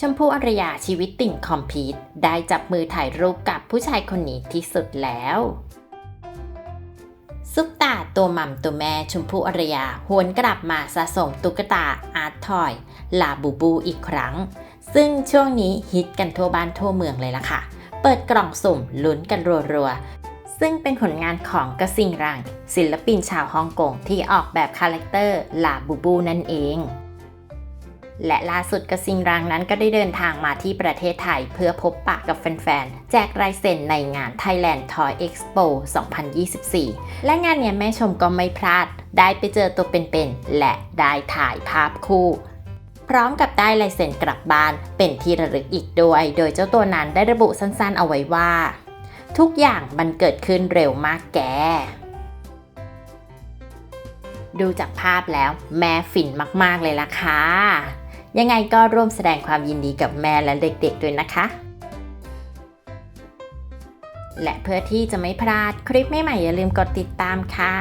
ชมพู่อารยาชีวิตติ่งคอมพีทได้จับมือถ่ายรูปกับผู้ชายคนนี้ที่สุดแล้วซุปตาตัวมัมตัวแม่ชมพู่อารยาหวนกลับมาสะสมตุ๊กตาอาร์ตทอย ลาบูบูอีกครั้ง ซึ่งช่วงนี้ฮิตกันทั่วบ้านทั่วเมืองเลยล่ะค่ะ เปิดกล่องสุ่มลุ้นกันรัวๆ ซึ่งเป็นผลงานของกระซิงรัง ศิลปินชาวฮ่องกงที่ออกแบบคาแรคเตอร์ลาบูบูนั่นเอง และล่าสุดกระซิงรังนั้นก็ได้เดินทางมาที่ประเทศไทยเพื่อพบปะกับแฟนๆ แจกลายเซ็นในงาน Thailand Toy Expo 2024 และงานเนี้ยแม่ชมก็ไม่พลาด ได้ไปเจอตัวเป็นๆ และได้ถ่ายภาพคู่ พร้อมกับได้ลายเซ็นกลับบ้านเป็นที่ระลึกอีกด้วย โดยเจ้าตัวนั้นได้ระบุสั้นๆ เอาไว้ว่า ทุกอย่างมันเกิดขึ้นเร็วมากแกดูจากภาพแล้วแม่ฟินมาก ๆ เลยล่ะค่ะ ยังไงก็ร่วมแสดงความยินดีกับแม่และเด็กๆด้วยนะคะ และเพื่อที่จะไม่พลาดคลิปใหม่ๆอย่าลืมกดติดตามค่ะ